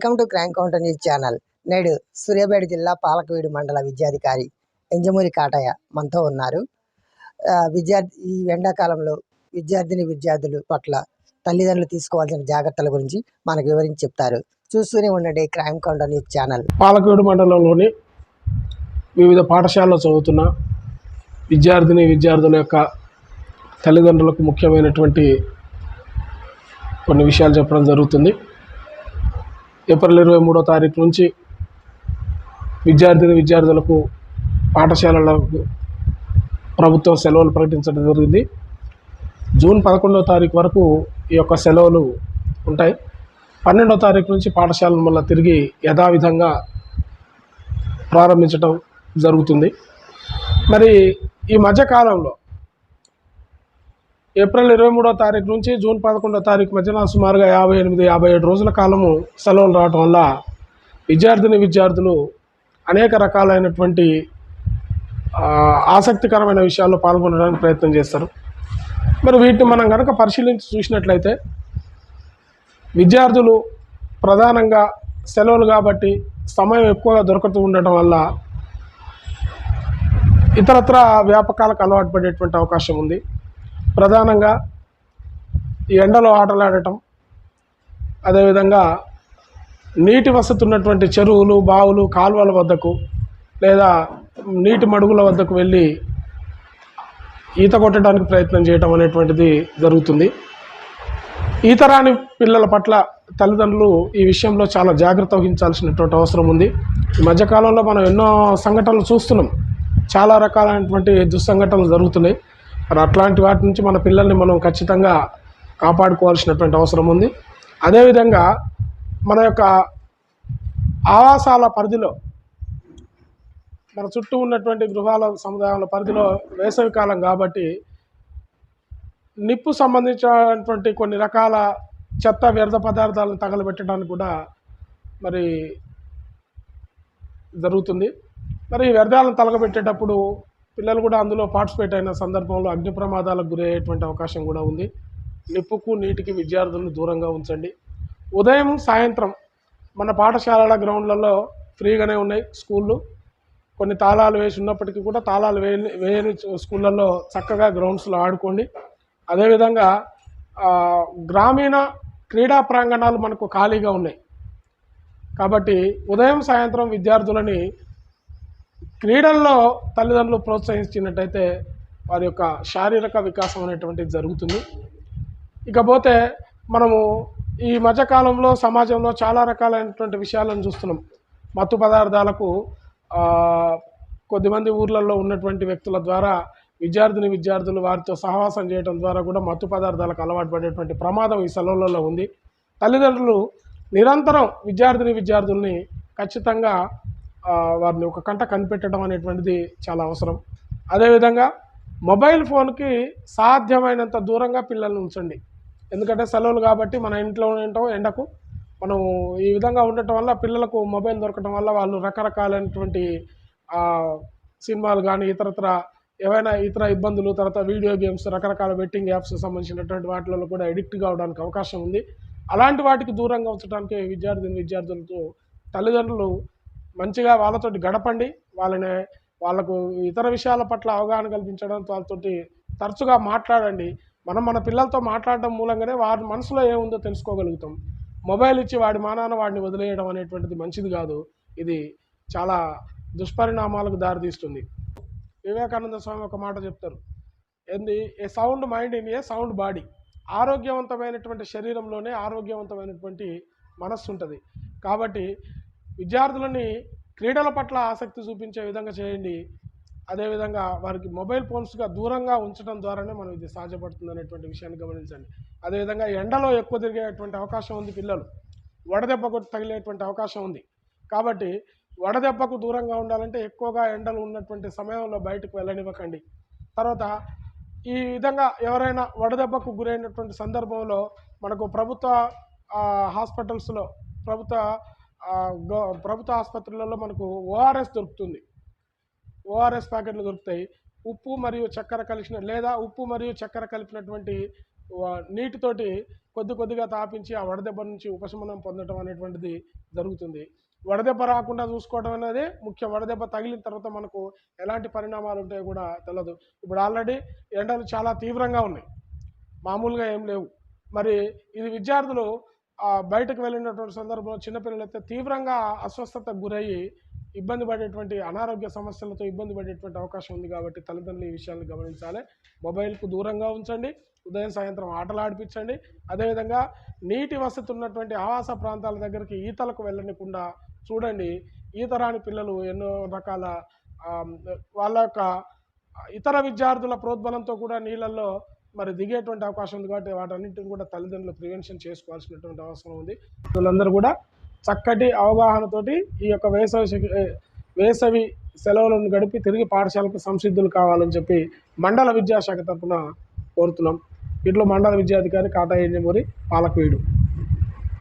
Welcome to crime counter news channel. నేడు సూర్యాపేట జిల్లా పాలకవీడు మండల విద్యాధికారి ఎంజమూరి కాటయ్య మనతో ఉన్నారు. విద్యార్థి ఈ ఎండాకాలంలో విద్యార్థిని విద్యార్థులు పట్ల తల్లిదండ్రులు తీసుకోవాల్సిన జాగ్రత్తల గురించి మనకు వివరించి చెప్తారు. చూస్తూనే ఉండండి crime counter news channel. Palakaveedu మండలంలోని వివిధ పాఠశాలలో చదువుతున్న విద్యార్థిని విద్యార్థుల యొక్క తల్లిదండ్రులకు ముఖ్యమైనటువంటి కొన్ని విషయాలు చెప్పడం జరుగుతుంది. ఏప్రిల్ ఇరవై మూడో తారీఖు నుంచి విద్యార్థిని విద్యార్థులకు పాఠశాలలకు ప్రభుత్వం సెలవులు ప్రకటించడం జరిగింది. జూన్ పదకొండవ తారీఖు వరకు ఈ యొక్క సెలవులు ఉంటాయి. పన్నెండో తారీఖు నుంచి పాఠశాలను మళ్ళీ తిరిగి యథావిధంగా ప్రారంభించడం జరుగుతుంది. మరి ఈ మధ్యకాలంలో ఏప్రిల్ ఇరవై మూడో తారీఖు నుంచి జూన్ పదకొండో తారీఖు మధ్యన సుమారుగా యాభై ఎనిమిది యాభై ఏడు రోజుల కాలము సెలవులు రావటం వల్ల విద్యార్థిని విద్యార్థులు అనేక రకాలైనటువంటి ఆసక్తికరమైన విషయాల్లో పాల్గొనడానికి ప్రయత్నం చేస్తారు. మరి వీటిని మనం కనుక పరిశీలించి చూసినట్లయితే విద్యార్థులు ప్రధానంగా సెలవులు కాబట్టి సమయం ఎక్కువగా దొరుకుతూ ఉండటం వల్ల ఇతరత్ర వ్యాపకాలకు అలవాటు పడేటువంటి అవకాశం ఉంది. ప్రధానంగా ఈ ఎండలో ఆటలాడటం అదేవిధంగా నీటి వసతి ఉన్నటువంటి చెరువులు బావులు కాలువల వద్దకు లేదా నీటి మడుగుల వద్దకు వెళ్ళి ఈత కొట్టడానికి ప్రయత్నం చేయటం అనేటువంటిది జరుగుతుంది. ఈత రాని పిల్లల పట్ల తల్లిదండ్రులు ఈ విషయంలో చాలా జాగ్రత్త వహించాల్సినటువంటి అవసరం ఉంది. ఈ మధ్యకాలంలో మనం ఎన్నో సంఘటనలు చూస్తున్నాం. చాలా రకాలైనటువంటి దుస్సంఘటనలు జరుగుతున్నాయి. మరి అట్లాంటి వాటి నుంచి మన పిల్లల్ని మనం ఖచ్చితంగా కాపాడుకోవాల్సినటువంటి అవసరం ఉంది. అదేవిధంగా మన యొక్క ఆవాసాల పరిధిలో మన చుట్టూ ఉన్నటువంటి గృహాల సముదాయాల పరిధిలో వేసవి కాలం కాబట్టి నిప్పు సంబంధించినటువంటి కొన్ని రకాల చెత్త వ్యర్థ పదార్థాలను తగలబెట్టడానికి కూడా మరి జరుగుతుంది. మరి ఈ వ్యర్థాలను తగలబెట్టేటప్పుడు పిల్లలు కూడా అందులో పార్టిసిపేట్ అయిన సందర్భంలో అగ్ని ప్రమాదాలకు గురయ్యేటువంటి అవకాశం కూడా ఉంది. నిప్పుకు నీటికి విద్యార్థులను దూరంగా ఉంచండి. ఉదయం సాయంత్రం మన పాఠశాలల గ్రౌండ్లలో ఫ్రీగానే ఉన్నాయి స్కూళ్ళు. కొన్ని తాళాలు వేసి ఉన్నప్పటికీ కూడా తాళాలు వేయని వేయని స్కూళ్ళల్లో చక్కగా గ్రౌండ్స్లో ఆడుకోండి. అదేవిధంగా గ్రామీణ క్రీడా ప్రాంగణాలు మనకు ఖాళీగా ఉన్నాయి. కాబట్టి ఉదయం సాయంత్రం విద్యార్థులని క్రీడల్లో తల్లిదండ్రులు ప్రోత్సహించినట్టయితే వారి యొక్క శారీరక వికాసం అనేటువంటిది జరుగుతుంది. ఇకపోతే మనము ఈ మధ్యకాలంలో సమాజంలో చాలా రకాలైనటువంటి విషయాలను చూస్తున్నాం. మత్తు పదార్థాలకు కొద్దిమంది ఊర్లలో ఉన్నటువంటి వ్యక్తుల ద్వారా విద్యార్థిని విద్యార్థులు వారితో సహవాసం చేయడం ద్వారా కూడా మత్తు పదార్థాలకు అలవాటు పడేటువంటి ప్రమాదం ఈ సెలవులలో ఉంది. తల్లిదండ్రులు నిరంతరం విద్యార్థిని విద్యార్థుల్ని ఖచ్చితంగా వారిని ఒక కంట కనిపెట్టడం అనేటువంటిది చాలా అవసరం. అదేవిధంగా మొబైల్ ఫోన్కి సాధ్యమైనంత దూరంగా పిల్లల్ని ఉంచండి. ఎందుకంటే సెలవులు కాబట్టి మన ఇంట్లో ఉండటం ఎండకు మనం ఈ విధంగా ఉండటం వల్ల పిల్లలకు మొబైల్ దొరకటం వల్ల వాళ్ళు రకరకాలైనటువంటి సినిమాలు కానీ ఇతరత్ర ఏవైనా ఇతర ఇబ్బందులు తర్వాత వీడియో గేమ్స్ రకరకాల బెట్టింగ్ యాప్స్ సంబంధించినటువంటి వాటిలో కూడా ఎడిక్ట్ కావడానికి అవకాశం ఉంది. అలాంటి వాటికి దూరంగా ఉంచడానికి విద్యార్థిని విద్యార్థులతో తల్లిదండ్రులు మంచిగా వాళ్ళతోటి గడపండి వాళ్ళని వాళ్ళకు ఇతర విషయాల పట్ల అవగాహన కల్పించడం వాళ్ళతోటి తరచుగా మాట్లాడండి. మనం మన పిల్లలతో మాట్లాడడం మూలంగానే వారి మనసులో ఏముందో తెలుసుకోగలుగుతాం. మొబైల్ ఇచ్చి వాడి మానాన వాడిని వదిలేయడం అనేటువంటిది మంచిది కాదు. ఇది చాలా దుష్పరిణామాలకు దారితీస్తుంది. వివేకానంద స్వామి ఒక మాట చెప్తారు. ఏంది? A sound mind in a sound body. ఆరోగ్యవంతమైనటువంటి శరీరంలోనే ఆరోగ్యవంతమైనటువంటి మనస్సు ఉంటుంది. కాబట్టి విద్యార్థులని క్రీడల పట్ల ఆసక్తి చూపించే విధంగా చేయండి. అదేవిధంగా వారికి మొబైల్ ఫోన్స్గా దూరంగా ఉంచడం ద్వారానే మనం ఇది సాధ్యపడుతుంది అనేటువంటి విషయాన్ని గమనించండి. అదేవిధంగా ఎండలో ఎక్కువ తిరిగేటువంటి అవకాశం ఉంది పిల్లలు. వడదెబ్బకు తగిలేటువంటి అవకాశం ఉంది. కాబట్టి వడదెబ్బకు దూరంగా ఉండాలంటే ఎక్కువగా ఎండలు ఉన్నటువంటి సమయంలో బయటకు వెళ్ళనివ్వకండి. తర్వాత ఈ విధంగా ఎవరైనా వడదెబ్బకు గురైనటువంటి సందర్భంలో మనకు ప్రభుత్వ హాస్పిటల్స్లో ప్రభుత్వ ప్రభుత్వ ఆసుపత్రులలో మనకు ఓఆర్ఎస్ దొరుకుతుంది. ఓఆర్ఎస్ ప్యాకెట్లు దొరుకుతాయి. ఉప్పు మరియు చక్కెర కలిసిన లేదా ఉప్పు మరియు చక్కెర కలిపినటువంటి నీటితోటి కొద్ది కొద్దిగా తాపించి ఆ వడదెబ్బ నుంచి ఉపశమనం పొందడం అనేటువంటిది జరుగుతుంది. వడదెబ్బ రాకుండా చూసుకోవడం అనేది ముఖ్యం. వడదెబ్బ తగిలిన తర్వాత మనకు ఎలాంటి పరిణామాలు ఉంటాయో కూడా తెలియదు ఇప్పుడు ఆల్రెడీ ఎండలు చాలా తీవ్రంగా ఉన్నాయి. మామూలుగా ఏం లేవు. మరి ఇది విద్యార్థులు బయటకు వెళ్ళినటువంటి సందర్భంలో చిన్నపిల్లలు అయితే తీవ్రంగా అస్వస్థతకు గురయ్యి ఇబ్బంది పడేటువంటి అనారోగ్య సమస్యలతో ఇబ్బంది పడేటువంటి అవకాశం ఉంది కాబట్టి తల్లిదండ్రులు ఈ విషయాన్ని గమనించాలి. మొబైల్కు దూరంగా ఉంచండి. ఉదయం సాయంత్రం ఆటలు ఆడిపించండి. అదేవిధంగా నీటి వసతి ఉన్నటువంటి ఆవాస ప్రాంతాల దగ్గరికి ఈతలకు వెళ్ళనికుండా చూడండి. ఈత రాని పిల్లలు ఎన్నో రకాల వాళ్ళ యొక్క ఇతర విద్యార్థుల ప్రోద్బలంతో కూడా నీళ్ళల్లో మరి దిగేటువంటి అవకాశం ఉంది కాబట్టి వాటన్నింటిని కూడా తల్లిదండ్రులు ప్రివెన్షన్ చేసుకోవాల్సినటువంటి అవసరం ఉంది. వాళ్ళందరూ కూడా చక్కటి అవగాహనతోటి ఈ యొక్క వేసవి వేసవి సెలవులను గడిపి తిరిగి పాఠశాలకు సంసిద్ధులు కావాలని చెప్పి మండల విద్యాశాఖ తరఫున కోరుతున్నాం. ఇట్లో మండల విద్యాధికారి కాటా ఎంజమూరి పాలకవీడు